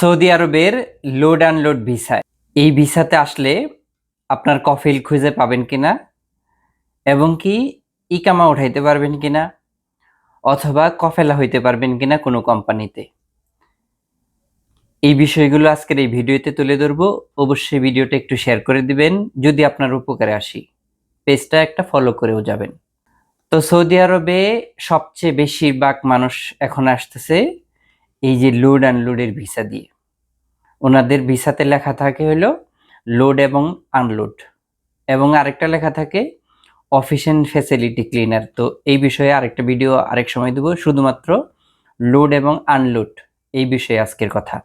Saudi আরবের load unload ভিসায় এই ভিসাতে আসলে আপনার কফিল খুঁজে পাবেন কিনা এবং কি ইকামা উঠাইতে পারবেন কিনা অথবা কফেলা হইতে পারবেন কিনা কোনো কোম্পানিতে। এই বিষয়গুলো আজকের এই ভিডিওতে তুলে ধরবো। অবশ্যই ভিডিওটা একটু শেয়ার করে দিবেন, যদি আপনার উপকারে আসি। পেজটা একটা ফলো করেও যাবেন। তো সৌদি আরবে সবচেয়ে বেশিরভাগ মানুষ এখন আসতেছে এই যে লোড আনলোডের ভিসা দিয়ে। ওনাদের ভিসাতে লেখা থাকে হলো লোড এবং আনলোড এবং আরেকটা লেখা থাকে অফিস অ্যান্ড ফ্যাসিলিটি ক্লিনার তো এই বিষয়ে আরেকটা ভিডিও আরেক সময় দেবো, শুধুমাত্র লোড এবং আনলোড এই বিষয়ে আজকের কথা।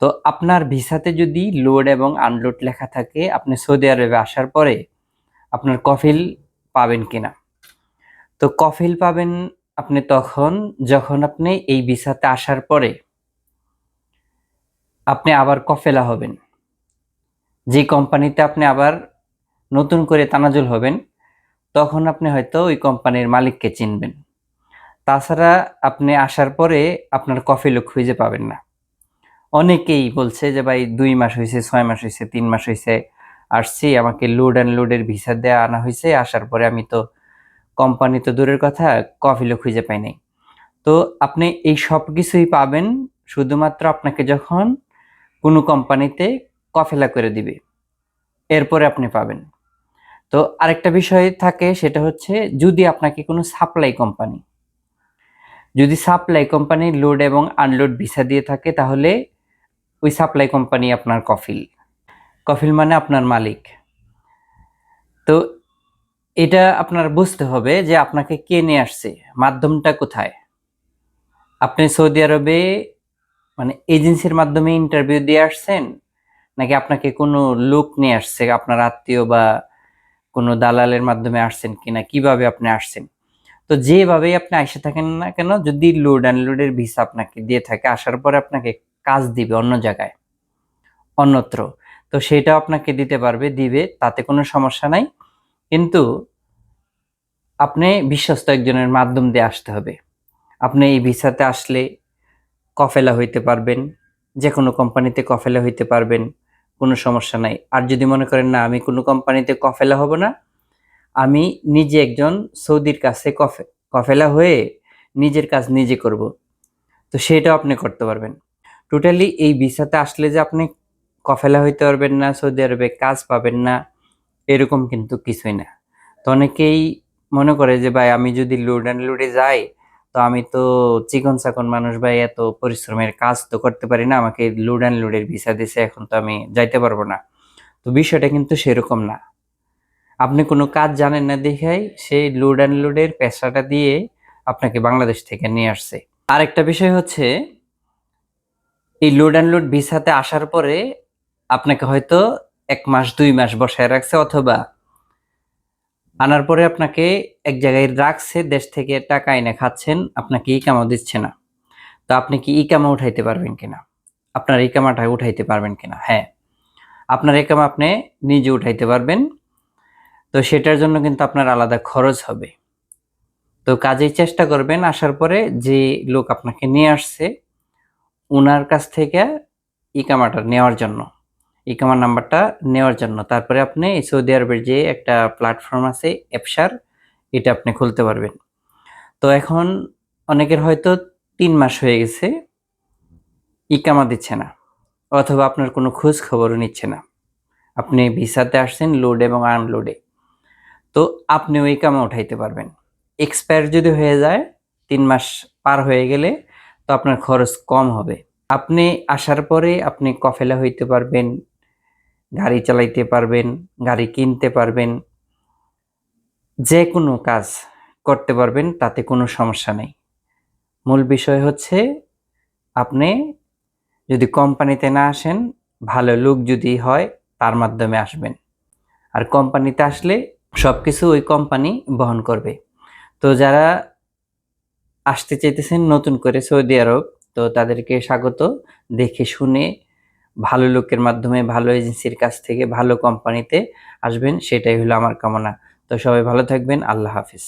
তো আপনার ভিসাতে যদি লোড এবং আনলোড লেখা থাকে, আপনি সৌদি আরবে আসার পরে আপনার কফিল পাবেন কিনা? তো কফিল পাবেন আপনি তখন, যখন আপনি এই ভিসাতে আসার পরে আপনি আবার কফেলা হবেন। যে কোম্পানিতে আপনি আবার নতুন করে তানাজুল হবেন, তখন আপনি হয়তো ওই কোম্পানির মালিককে চিনবেন। তাছাড়া আপনি আসার পরে আপনার কফিলও খুঁজে পাবেন না। অনেকেই বলছে যে, ভাই, দুই মাস হয়েছে ছয় মাস হয়েছে তিন মাস হয়েছে আসছি, আমাকে লোড অ্যান্ড লোডের ভিসা দেওয়া আনা হয়েছে আসার পরে আমি তো কোম্পানি তো দূরের কথা, কফিলও খুঁজে পাই নাই। তো আপনি এই সব কিছুই পাবেন শুধুমাত্র আপনাকে যখন কোনো কোম্পানিতে কফেলা করে দিবে, এরপরে আপনি পাবেন। তো আরেকটা বিষয় থাকে, সেটা হচ্ছে যদি আপনাকে কোনো সাপ্লাই কোম্পানি, যদি সাপ্লাই কোম্পানি লোড এবং আনলোড ভিসা দিয়ে থাকে, তাহলে ওই সাপ্লাই কোম্পানি আপনার কফিল। কফিল মানে আপনার মালিক। তো এটা আপনার বুঝতে হবে যে আপনাকে কে নিয়ে আসছে, মাধ্যমটা কোথায়? আপনি সৌদি আরবে মানে এজেন্সির মাধ্যমে ইন্টারভিউ দিয়ে আসছেন, নাকি আপনাকে কোনো লোক নিয়ে আসছে, আপনার আত্মীয় বা কোনো দালালের মাধ্যমে আসছেন কিনা, কীভাবে আপনি আসছেন? তো যেভাবেই আপনি আসে থাকেন না কেন, যদি লোড আনলোডের ভিসা আপনাকে দিয়ে থাকে, আসার পরে আপনাকে কাজ দিবে অন্য জায়গায়, অন্যত্র। তো সেটাও আপনাকে দিতে পারবে, দিবে, তাতে কোনো সমস্যা নাই। কিন্তু আপনি বিশ্বস্ত একজনের মাধ্যম দিয়ে আসতে হবে। আপনি এই ভিসাতে আসলে কফেলা হইতে পারবেন যে কোনো কোম্পানিতে কফেলা হইতে পারবেন, কোনো সমস্যা নাই। আর যদি মনে করেন, না, আমি কোনো কোম্পানিতে কফেলা হব না, আমি নিজে একজন সৌদির কাছে কফে, কফেলা হয়ে নিজের কাজ নিজে করব। তো সেটাও আপনি করতে পারবেন। টোটালি এই ভিসাতে আসলে যে আপনি কফেলা হইতে পারবেন না, সৌদি আরবে কাজ পাবেন না এরকম কিন্তু কিছুই না। তো অনেকেই মনে করে যে, ভাই, আমি যদি লোড অ্যান্ড লুডে যাই, তো আমি তো চিকন চাকন মানুষ, ভাই, এত পরিশ্রমের কাজ তো করতে পারি না, আমাকে লুড অ্যান্ড লুডের ভিসা দিছে, এখন তো আমি যাইতে পারব না। তো বিষয়টা কিন্তু সেরকম না। আপনি কোনো কাজ জানেন না দেখাই, সেই লোড অ্যান্ড লুডের পেশাটা দিয়ে আপনাকে বাংলাদেশ থেকে নিয়ে আসছে। আরেকটা বিষয় হচ্ছে, এই লোড অ্যান্ড লুড ভিসাতে আসার পরে আপনাকে হয়তো এক মাস, দুই মাস বসায় রাখছে অথবা আনার পরে আপনাকে এক জায়গায় রাখছে, দেশ থেকে টাকা এনে খাচ্ছেন, আপনাকে ইকামা দিচ্ছে না। তো আপনি কি ইকামা উঠাইতে পারবেন কিনা? আপনার ইকামাটা উঠাইতে পারবেন কিনা? হ্যাঁ। আপনার ইকামা আপনি নিজে উঠাইতে পারবেন। তো সেটার জন্য কিন্তু আপনার আলাদা খরচ হবে। তো কাজেই চেষ্টা করবেন আসার পরে যে লোক আপনাকে নিয়ে আসছে ওনার কাছ থেকে ইকামাটা নেওয়ার জন্য। ইকামার নাম্বারটা নেওয়ার জন্য। তারপরে আপনি সৌদি আরবের যে একটা প্ল্যাটফর্ম আছে অ্যাপসার এটা আপনি খুলতে পারবেন। তো এখন অনেকের হয়তো তিন মাস হয়ে গেছে ইকামা দিচ্ছে না, অথবা আপনার কোনো খোঁজ খবরও নিচ্ছে না। আপনি ভিসাতে আসছেন লোড এবং আনলোডে তো আপনি ওই কামা উঠাইতে পারবেন। এক্সপায়ার যদি হয়ে যায়, তিন মাস পার হয়ে গেলে তো আপনার খরচ কম হবে। আপনি আসার পরে আপনি কফেলা হইতে পারবেন গাড়ি চালাইতে পারবেন, গাড়ি কিনতে পারবেন, যে কোনো কাজ করতে পারবেন, তাতে কোনো সমস্যা নেই। মূল বিষয় হচ্ছে, আপনি যদি কোম্পানিতে না আসেন, ভালো লোক যদি হয়, তার মাধ্যমে আসবেন। আর কোম্পানিতে আসলে সব কিছু ওই কোম্পানি বহন করবে। তো যারা আসতে চাইতেছেন নতুন করে সৌদি আরব, তো তাদেরকে স্বাগত, দেখে শুনে ভালো লোকের মাধ্যমে, ভালো এজেন্সির কাছ থেকে ভালো কোম্পানিতে আসবেন, সেটাই হলো আমার কামনা। তো সবাই ভালো থাকবেন, আল্লাহ হাফিজ।